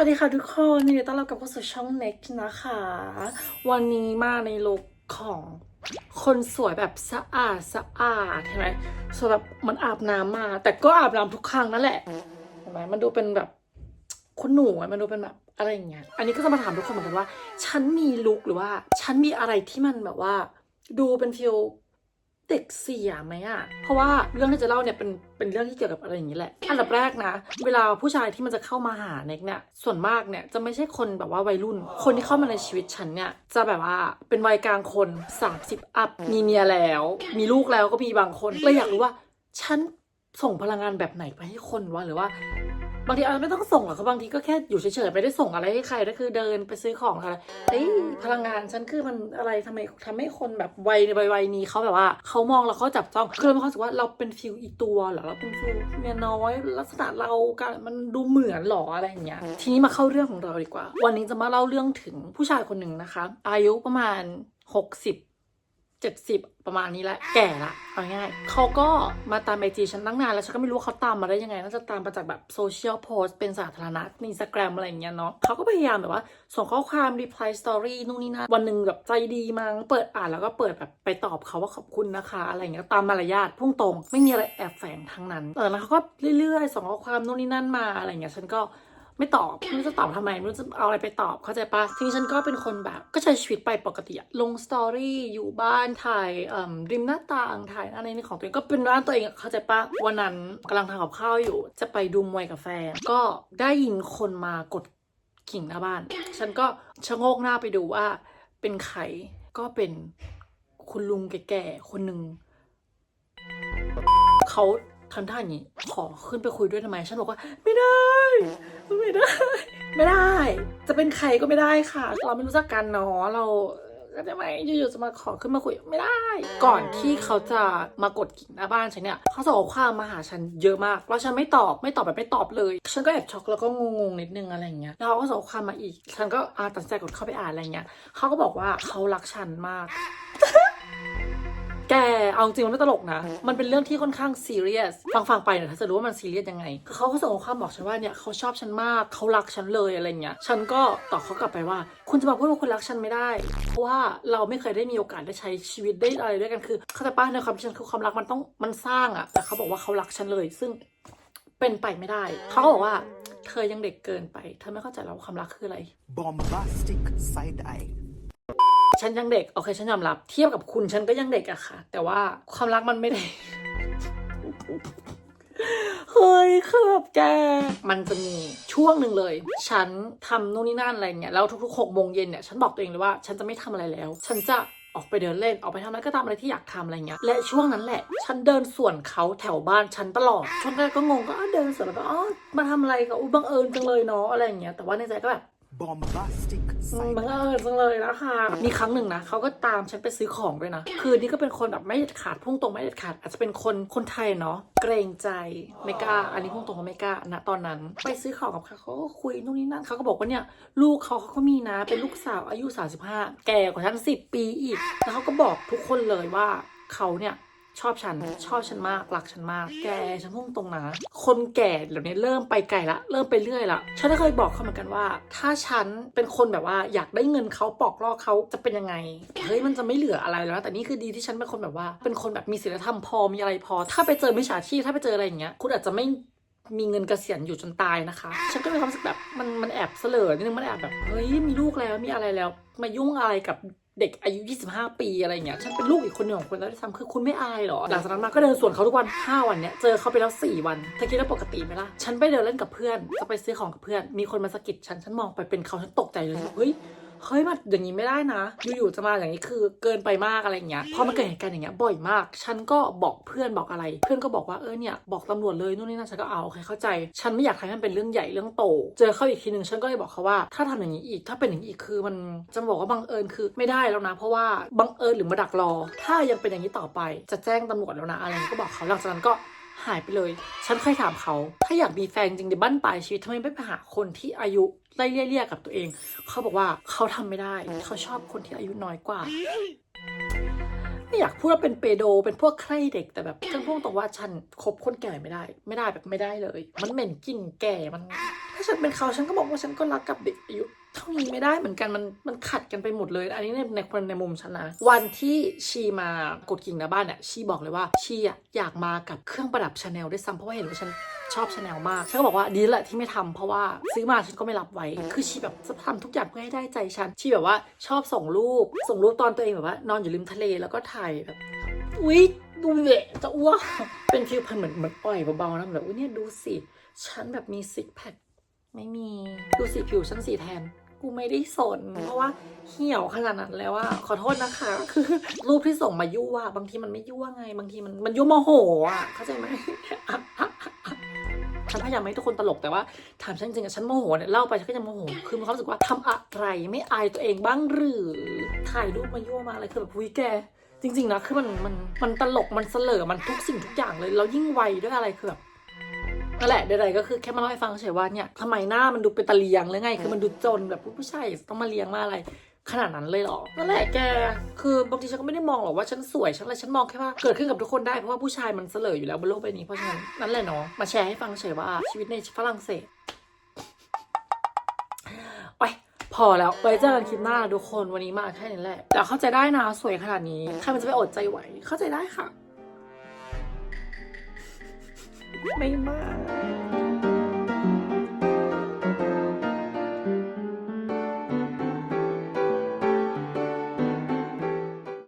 วัสดีค่ะทุกคนยินดีต้อนรับกลับเข้าสู่ช่อง Next นะคะ วันนี้มาในลุคของคนสวยแบบสะอาดสะอาดเห็นไหมสวยแบบมันอาบน้ำมา แต่ก็อาบน้ำทุกครั้งนั่นแหละเห็นไหมมันดูเป็นแบบคุณหนูมันดูเป็นแบบอะไรอย่างเงี้ยอันนี้ก็จะมาถามทุกคนเหมือนกันว่า ฉันมีลุคหรือว่า ฉันมีอะไรที่มันแบบว่า ดูเป็นฟิล เด็กเสียไหมอะเพราะว่าเรื่องที่จะเล่าเนี่ยเป็นเป็นเรื่องที่เกี่ยวกับอะไรอย่างนี้แหละ อันดับแรกนะ เวลาผู้ชายที่มันจะเข้ามาหาเน็กเนี่ย ส่วนมากเนี่ยจะไม่ใช่คนแบบว่าวัยรุ่น คนที่เข้ามาในชีวิตฉันเนี่ยจะแบบว่าเป็นวัยกลางคน 30 อัพ มีเมียแล้ว มีลูกแล้วก็มีบางคนเลยอยากรู้ว่าฉันส่งพลังงานแบบไหนไปให้คนวะหรือว่า บางทีอาจจะไม่ต้องส่งหรอกเขาบางทีก็แค่อยู่เฉยๆไม่ได้ส่งอะไรให้ใครก็คือเดินไปซื้อของอะไรเอ้ยพลังงานฉันคือมันอะไรทำไมทำให้คนแบบวัยในวัยๆนี้เขาแบบว่าเขามองแล้วเขาจับจ้องคือเรามีความรู้สึกว่าเราเป็นฟิลอีตัวเหรอเราเป็นฟิลเมียน้อยลักษณะเราการมันดูเหมือนหรออะไรอย่างเงี้ยทีนี้มาเข้าเรื่องของเราดีกว่า วันนี้จะมาเล่าเรื่องถึงผู้ชายคนหนึ่งนะคะ อายุประมาณ 60 เจ็ดสิบประมาณนี้แหละแก่ละเอาง่ายเขาก็มาตามไอจีฉันตั้งนานแล้วฉันก็ไม่รู้เขาตามมาได้ยังไงน่าจะตามมาจากแบบโซเชียลโพสเป็นสาธารณะในอินสตาแกรมอะไรอย่างเงี้ยเนาะเขาก็พยายามแบบว่า ส่งข้อความรีプライสตอรี่นู่นนี่นั่นวันหนึ่งแบบใจดีมั้งเปิดอ่านแล้วก็เปิดแบบไปตอบเขาว่าขอบคุณนะคะ อะไรเงี้ยตามมารยาทพุ่งตรง ไม่มีอะไรแอบแฝงทั้งนั้นเออแล้วเขาก็เรื่อยๆส่งข้อความนู่นนี่นั่นมาอะไรเงี้ยฉันก็ ไม่ตอบไม่รู้จะตอบทำไมไม่รู้จะเอาอะไรไปตอบเข้าใจปะทีนี้ฉันก็เป็นคนแบบ ก็ใช้ชีวิตไปปกติอะลงสตอรี่อยู่บ้านถ่ายเอ่มริมหน้าต่างถ่ายอะไรในของตัวเองก็เป็นร้านตัวเองเข้าใจปะวันนั้นกำลังทำกับข้าวอยู่ จะไปดูมวยกับแฟนก็ได้ยินคนมากดกิ่งหน้าบ้าน ฉันก็ชะโงกหน้าไปดูว่า เป็นใครก็เป็นคุณลุงแก่ๆคนหนึ่งเขา ทำท่าอย่างนี้ ขอขึ้นไปคุยด้วยทำไม ฉันบอกว่า ไม่ได้ ไม่ได้ ไม่ได้ จะเป็นใครก็ไม่ได้ค่ะ เราไม่รู้จักกันเนาะเราก็จะไมอยู่ๆจะมาขอขึ้นมาคุยไม่ได้ ก่อนที่เขาจะมากดกิ่งหน้าบ้านฉันเนี่ยเขาส่งข้อความมาหาฉันเยอะมากแล้วฉันไม่ตอบไม่ตอบแบบไม่ตอบเลย ฉันก็แอบช็อกแล้วก็งงๆนิดนึงอะไรอย่างเงี้ยแล้วเขาก็ส่งข้อความมาอีก ฉันก็อาตัดใจกดเข้าไปอ่านอะไรเงี้ยเขาก็บอกว่าเขารักฉันมาก แกเอาจริงมันไม่ตลกนะ มันเป็นเรื่องที่ค่อนข้างซีเรียส ฟังฟังๆไปเนี่ยถ้าจะรู้ว่ามันซีเรียสยังไงเขาก็ส่งข้อความบอกฉันว่าเนี่ยเขาชอบฉันมากเขารักฉันเลยอะไรเงี้ย ฉันก็ตอบเขากลับไปว่า คุณจะมาพูดว่าคุณรักฉันไม่ได้ เพราะว่าเราไม่เคยได้มีโอกาสได้ใช้ชีวิตได้อะไรด้วยกันคือเขาใจะป้าในความคิดฉันคือความรักมันต้องมันสร้างอะแต่เขาบอกว่าเขารักฉันเลย ซึ่งเป็นไปไม่ได้ เขาก็บอกว่า เธอยังเด็กเกินไป เธอไม่เข้าใจแล้วว่าความรักคืออะไร bombastic side eye. ฉันยังเด็กโอเคฉันยอมรับ เทียบกับคุณฉันก็ยังเด็กอะค่ะ แต่ว่าความรักมันไม่ได้เฮ้ยคือแบบแก มันจะมีช่วงหนึ่งเลย ฉันทำนู่นนี่นั่นอะไรเนี่ยแล้วทุกๆหกโมงเย็นเนี่ย ฉันบอกตัวเองเลยว่า ฉันจะไม่ทำอะไรแล้ว ฉันจะออกไปเดินเล่น ออกไปทำอะไรก็ตามอะไรที่อยากทำอะไรเงี้ย และช่วงนั้นแหละ ฉันเดินสวนเขาแถวบ้านฉันตลอด ช่วงแรกก็งงก็เดินสวนแล้วก็อ๋อมาทำอะไรกับอุบังเอิญจังเลยเนาะอะไรเงี้ย แต่ว่าในใจก็แบบ บังเอิญจังเลยนะคะมีครั้งหนึ่งนะเขาก็ตามฉันไปซื้อของด้วยนะ คือนี่ก็เป็นคนแบบไม่เด็ดขาดพุ่งตรงไม่เด็ดขาด อาจจะเป็นคนคนไทยเนาะเกรงใจไม่กล้า อันนี้พุ่งตรงก็ไม่กล้าณตอนนั้น ไปซื้อของกับเขาเขาก็คุยนู่นนี่นั่นเขาก็บอกว่าเนี่ยลูกเขาเขาก็มีนะเป็นลูกสาวอายุ 35 แก่กว่าฉัน10 ปีอีก แล้วเขาก็บอกทุกคนเลยว่าเขาเนี่ย ชอบฉัน ชอบฉันมากรักฉันมาก แกฉันพุ่งตรงนะ คนแก่เหล่านี้เริ่มไปไกลละ เริ่มไปเรื่อยละ ฉันได้เคยบอกเขาเหมือนกันว่า ถ้าฉันเป็นคนแบบว่าอยากได้เงินเขาปอกลอกเขาจะเป็นยังไง เฮ้ยมันจะไม่เหลืออะไรแล้วนะแต่นี่คือดีที่ฉันเป็นคนแบบว่า เป็นคนแบบมีศีลธรรมพอ มีอะไรพอ ถ้าไปเจอมิจฉาชีพ ถ้าไปเจออะไรอย่างเงี้ย คุณอาจจะไม่มีเงินเกษียณอยู่จนตายนะคะ ฉันก็มีความรู้สึกแบบมันมันแอบเสลอนิดนึงมันแอบแบบเฮ้ยมีลูกแล้วมีอะไรแล้ว มายุ่งอะไรกับ เด็กอายุ 25 ปีอะไรอย่างเงี้ย ฉันเป็นลูกอีกคนหนึ่งของคุณแล้วที่ทำคือคุณไม่อายเหรอ หลังจากนั้นมาก็เดินสวนเขาทุกวัน 5 วันเนี้ย เจอเขาไปแล้ว 4 วันเธอคิดว่าปกติไหมล่ะ ฉันไปเดินเล่นกับเพื่อน จะไปซื้อของกับเพื่อน มีคนมาสะกิดฉัน ฉันมองไปเป็นเขา ฉันตกใจเลย เฮ้ย เฮ้ยมันอย่างนี้ไม่ได้นะ อยู่ๆจะมาอย่างนี้คือเกินไปมากอะไรอย่างเงี้ยพอมันเกิดเหตุการณ์อย่างเงี้ยบ่อยมาก ฉันก็บอกเพื่อนบอกอะไร เพื่อนก็บอกว่าเออเนี่ยบอกตำรวจเลยนู่นนี่นั่นฉันก็เอาโอเคเข้าใจ ฉันไม่อยากให้มันเป็นเรื่องใหญ่เรื่องโต เจอเขาอีกทีหนึ่งฉันก็เลยบอกเขาว่า ถ้าทำอย่างนี้อีกถ้าเป็นอย่างนี้อีกคือมันจะบอกว่าบังเอิญคือไม่ได้แล้วนะ เพราะว่าบังเอิญหรือมาดักรอ ถ้ายังเป็นอย่างนี้ต่อไป จะแจ้งตำรวจแล้วนะอะไรเงี้ยก็บอกเขาหลังจากนั้นก็ หายไปเลย ฉันเคยถามเขา ถ้าอยากมีแฟนจริงในบ้านปลายชีวิตทำไมไม่ไปหาคนที่อายุไล่เลี่ยๆกับตัวเอง เขาบอกว่าเขาทำไม่ได้ เขาชอบคนที่อายุน้อยกว่าไม่อยากพูดว่าเป็นเปโดเป็นพวกใครเด็กแต่แบบฉันพูดตรงว่าฉันคบคนแก่ไม่ได้ ไม่ได้แบบไม่ได้เลย มันเหม็นกลิ่นแก่มัน ถ้าฉันเป็นเขาฉันก็บอกว่าฉันก็รักกับเด็กอายุ เท่านี้ไม่ได้เหมือนกันมันมันขัดกันไปหมดเลย อันนี้ในในคนในมุมฉันนะวันที่ชีมากดกิ่งหน้าบ้านเนี่ยชีบอกเลยว่าชีอะอยากมากับเครื่องประดับชาแนลด้วยซ้ำเพราะว่าเห็นว่าฉันชอบชาแนลมาก ฉันก็บอกว่าดีแหละที่ไม่ทำเพราะว่าซื้อมาฉันก็ไม่รับไว้ คือชีแบบจะทำทุกอย่างเพื่อให้ได้ใจฉัน ชีแบบว่าชอบส่งรูป ส่งรูปตอนตัวเองแบบว่า นอนอยู่ริมทะเลแล้วก็ถ่ายแบบอุ๊ยดูเละจะอ้วกเป็นฟิลพันเหมือนเหมือนอ่อยเบาๆนะแบบอุ้ยเนี่ยดูสิ ฉันแบบมีซิกแพคไม่มี ดูสิผิวฉันสีแทน กูไม่ได้สน เพราะว่าเหี่ยวขนาดนั้นแล้วว่าขอโทษนะคะคือรูปที่ส่งมายั่วบางทีมันไม่ยั่วไง บางทีมันมันยั่วโมโหอะเข้าใจไหมฉันพยายามให้ทุกคนตลกแต่ว่าถามฉันจริงๆอะฉันโมโหเนี่ยเล่าไปฉันก็จะโมโหคือมีความรู้สึกว่าทำอะไรไม่อายตัวเองบ้างหรือถ่ายรูปมายั่วมาอะไรคือแบบอุ้ยแกจริงๆนะคือมันมันมันตลกมันเสลอมันทุกสิ่งทุกอย่างเลยแล้วยิ่งวัยด้วยอะไรคือแบบ นั่นแหละใดๆก็คือแค่มาเล่าให้ฟังเฉยว่าเนี่ยทำไมหน้ามันดูเป็นตะเลียงหรือไง คือมันดูจนแบบผู้ชายต้องมาเลี้ยงมาอะไรขนาดนั้นเลยเหรอ นั่นแหละแก คือบางทีฉันก็ไม่ได้มองหรอกว่าฉันสวยฉันอะไร ฉันมองแค่ว่าเกิดขึ้นกับทุกคนได้ เพราะว่าผู้ชายมันเสลออยู่แล้วบนโลกใบนี้ เพราะฉะนั้นนั่นแหละเนาะ มาแชร์ให้ฟังเฉยว่าชีวิตในฝรั่งเศสโอ้ยพอแล้ว ไว้เจอกันคลิปหน้านะทุกคนวันนี้มาแค่นี้แหละแต่เข้าใจได้นะสวยขนาดนี้ ใครมันจะไปอดใจไหว เข้าใจได้ค่ะ ไม่มาก